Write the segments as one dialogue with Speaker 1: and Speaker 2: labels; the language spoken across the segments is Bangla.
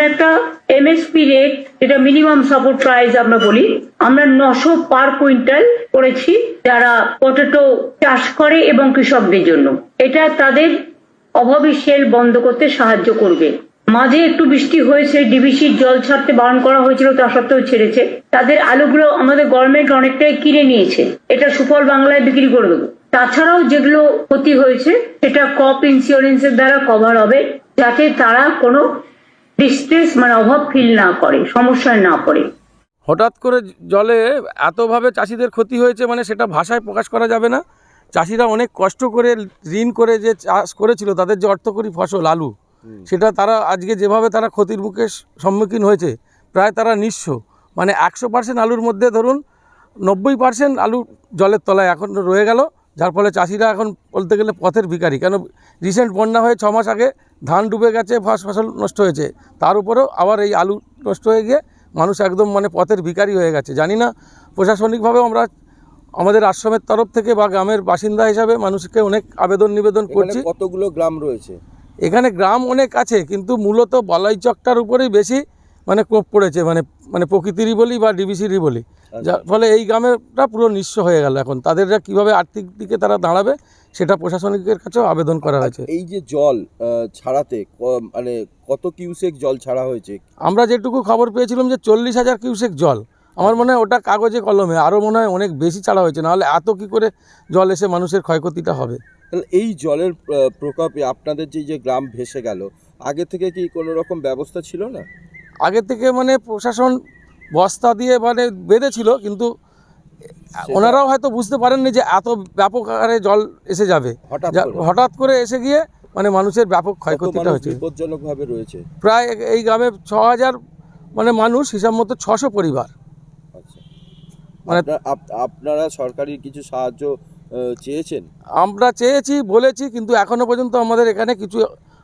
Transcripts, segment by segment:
Speaker 1: আমরা একটা এমএসপি রেট যেটা মিনিমাম সাপোর্ট প্রাইস আমরা বলি, আমরা নশো পার কুইন্টাল করেছি যারা পটেটো চাষ করে এবং কৃষকদের জন্য। এটা তাদের অভাবী সেল বন্ধ করতে সাহায্য করবে। মাঝে একটু বৃষ্টি হয়েছে ডিবিসির জল ছাড়তে বারণ করা হয়েছিল, তা সত্ত্বেও ছেড়েছে। তাদের আলুগুলো আমাদের গভর্নমেন্ট অনেকটাই কিনে নিয়েছে। এটা সুফল বাংলায় বিক্রি করে দেবো। তাছাড়াও যেগুলো ক্ষতি হয়েছে, সেটা কপ ইন্স্যুরেন্সের দ্বারা কভার হবে, যাতে তারা কোনো ডিস্ট্রেস মানে অভাব ফিল না করে সমস্যায় না পড়ে।
Speaker 2: হঠাৎ করে জলে এতভাবে চাষিদের ক্ষতি হয়েছে মানে সেটা ভাষায় প্রকাশ করা যাবে না? চাষিরা অনেক কষ্ট করে ঋণ করে যে চাষ করেছিল তাদের যে অর্থকরী ফসল আলু সেটা তারা আজকে যেভাবে তারা ক্ষতির মুখে সম্মুখীন হয়েছে প্রায় তারা নিঃস্ব। মানে একশো পার্সেন্ট আলুর মধ্যে ধরুন নব্বই পার্সেন্ট আলু জলের তলায় এখন রয়ে গেল যার ফলে চাষিরা এখন বলতে গেলে পথের ভিখারি। কেন রিসেন্ট বন্যা হয়ে ছ মাস আগে ধান ডুবে গেছে ফস- ফসল নষ্ট হয়েছে। তার উপরেও আবার এই আলু নষ্ট হয়ে গিয়ে মানুষ একদম মানে পথের ভিকারি হয়ে গেছে। জানি না প্রশাসনিকভাবে আমরা আমাদের আশ্রমের তরফ থেকে বা গ্রামের বাসিন্দা হিসাবে মানুষকে অনেক আবেদন নিবেদন করছি।
Speaker 3: কতগুলো গ্রাম রয়েছে?
Speaker 2: এখানে গ্রাম অনেক আছে কিন্তু মূলত বলাইচকটার উপরেই বেশি মানে কোপ পড়েছে মানে মানে প্রকৃতিরই বলি বা ডিবিসিরই বলি। যার ফলে এই গ্রামেরটা পুরো নিঃস্ব হয়ে গেল এখন। তাদের কীভাবে আর্থিক দিকে তারা দাঁড়াবে সেটা প্রশাসনিকের কাছেও আবেদন করা হয়েছে।
Speaker 3: এই যে জল ছাড়াতে মানে কত কিউসেক জল ছাড়া হয়েছে?
Speaker 2: আমরা যেটুকু খবর পেয়েছিলাম যে চল্লিশ হাজার কিউসেক জল। আমার মনে হয় ওটা কাগজে কলমে আরও মনে হয় অনেক বেশি ছাড়া হয়েছে নাহলে এত কী করে জল এসে মানুষের ক্ষয়ক্ষতিটা হবে?
Speaker 3: তাহলে এই জলের প্রকোপে আপনাদের যে যে গ্রাম ভেসে গেল আগে থেকে কি কোনো রকম ব্যবস্থা ছিল না?
Speaker 2: আগে থেকে মানে প্রশাসন বস্তা দিয়ে মানে বেঁধেছিল কিন্তু ওনারাও হয়তো বুঝতে পারেননি যে এত ব্যাপক আকারে জল এসে যাবে।
Speaker 3: হঠাৎ করে?
Speaker 2: এসে গিয়ে মানে মানুষের ব্যাপক ক্ষয়ক্ষতিটা হয়েছে।
Speaker 3: বিপজ্জনকভাবে রয়েছে।
Speaker 2: প্রায় এই গ্রামে ছ হাজার মানে মানুষ হিসাব মতো ছশো পরিবার।
Speaker 3: আচ্ছা।
Speaker 2: মানে
Speaker 3: আপনারা সরকারি কিছু সাহায্য চেয়েছেন?
Speaker 2: আমরা চেয়েছি বলেছি কিন্তু এখনও পর্যন্ত আমাদের এখানে কিছু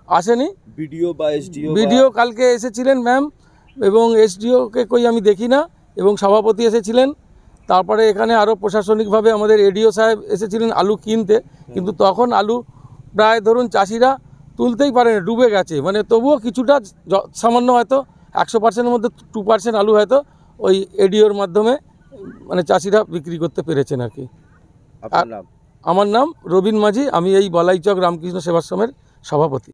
Speaker 2: আসেনি।
Speaker 3: বিডিও বা এসডিও
Speaker 2: বিডিও কালকে এসেছিলেন ম্যাম। এবং এসডিওকে কই আমি দেখি না এবং সভাপতি এসেছিলেন। তারপরে এখানে আরও প্রশাসনিকভাবে আমাদের এডিও সাহেব এসেছিলেন আলু কিনতে। কিন্তু তখন আলু প্রায় ধরুন চাষিরা তুলতেই পারেনি ডুবে গেছে। মানে তবুও কিছুটা সামান্য হয়তো একশো পার্সেন্টের মধ্যে টু পার্সেন্ট আলু হয়তো ওই এডিওর মাধ্যমে মানে চাষিরা বিক্রি করতে পেরেছেন আর কি। আমার নাম রবীন মাঝি আমি এই বলাইচক রামকৃষ্ণ সেবাশ্রমের সভাপতি।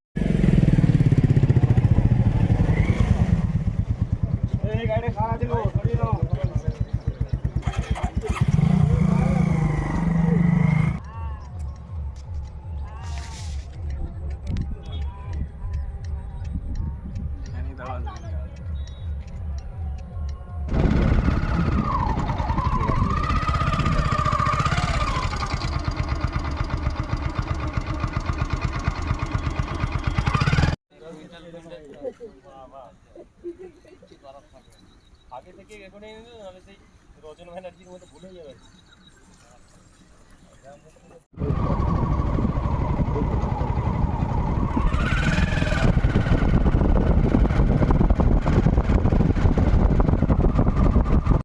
Speaker 2: 哎，好，这个我同意了。
Speaker 4: আগে থেকে এখনই নাহলে সেই রজন ব্যানার্জির মতো ভুলে যাবে।